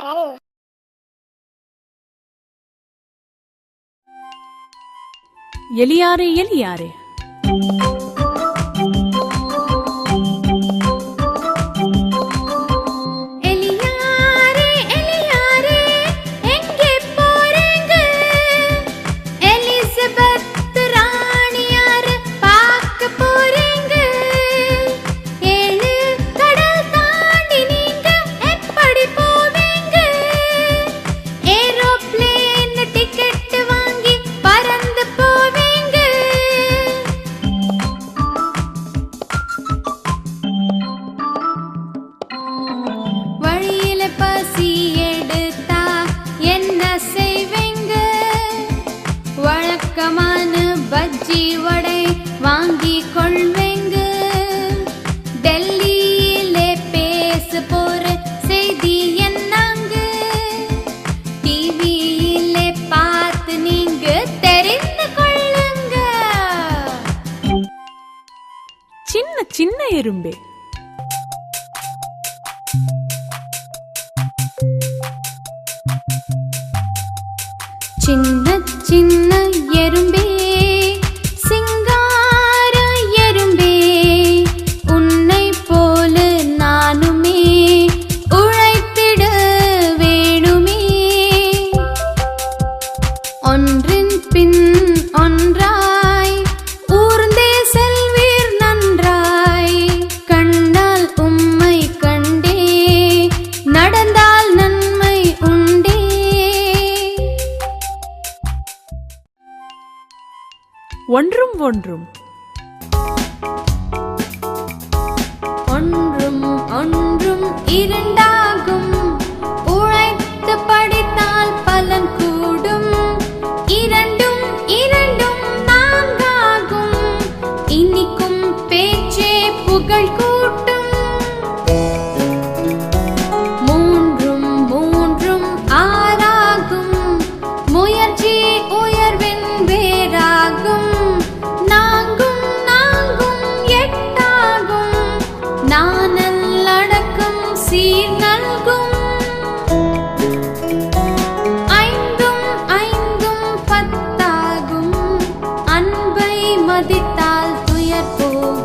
குரல் எலியாரே எலியாரே எலியாரே. வழக்கமான பஜ்ஜி வடை வாங்கி கொள்வீங்க. டெல்லியிலே பேச போற செய்தி என்னங்க? டிவியிலே பார்த்து நீங்க தெரிந்து கொள்ளுங்க. சின்ன சின்ன எறும்பே. சின்ன சின்ன எறும்பே சிங்கார எறும்பே உன்னை போல நானுமே உழைத்திட வேணுமே. ஒன்றின் பின் ஒன்றா ஒன்றும் ஒன்றும். சீர் நல்கும். ஐந்தும் ஐந்தும் பத்தாகும். அன்பை மதித்தால் துயர் போகும்.